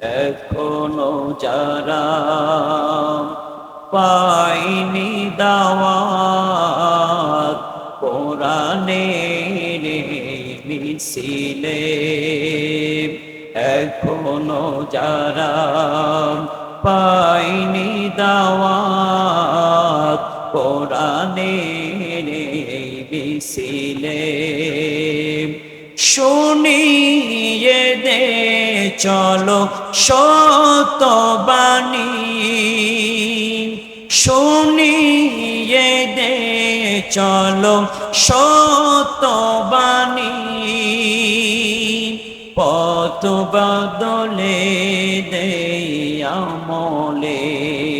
এখনও যারা পাইনি দাওয়াত কোরআনের মিছিলে এখনও যারা পাইনি দাওয়াত কোরআনের মিছিলে শুনিয়ে দে চলো সতবাণী। শুনিয়ে দে চলো সতবাণী। পত বদলে দে আমলে।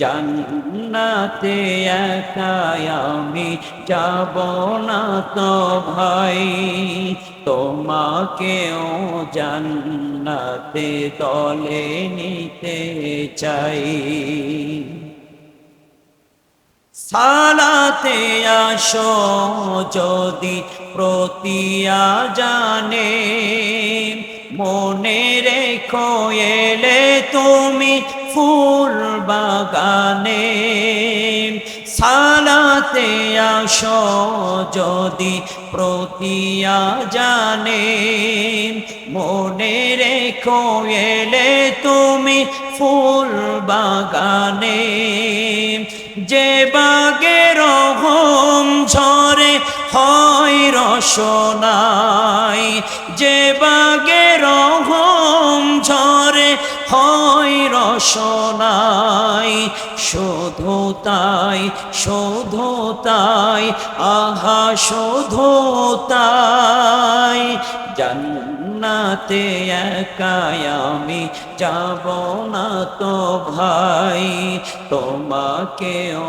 জান্নাতে একাই আমি যাব না তো ভাই। তোমাকেও জান্নাতে দলে নিতে চাই। সালাতে আসো যদি প্রতিয়া জানে, মনে রেখো এলে তুমি ফুল বাগানে সালাতে আসো যদি প্রতিয়া জানে। মনে রেখো এলে তুমি ফুল বাগানে। যে বাগে রহম ঝরে হয় রসনাই যে বাগে রহম ঝরে হয় শোধো তাই শোধো তাই, আহা শোধো তাই। জান্নাতে একাই আমি যাব না তো ভাই, তোমাকেও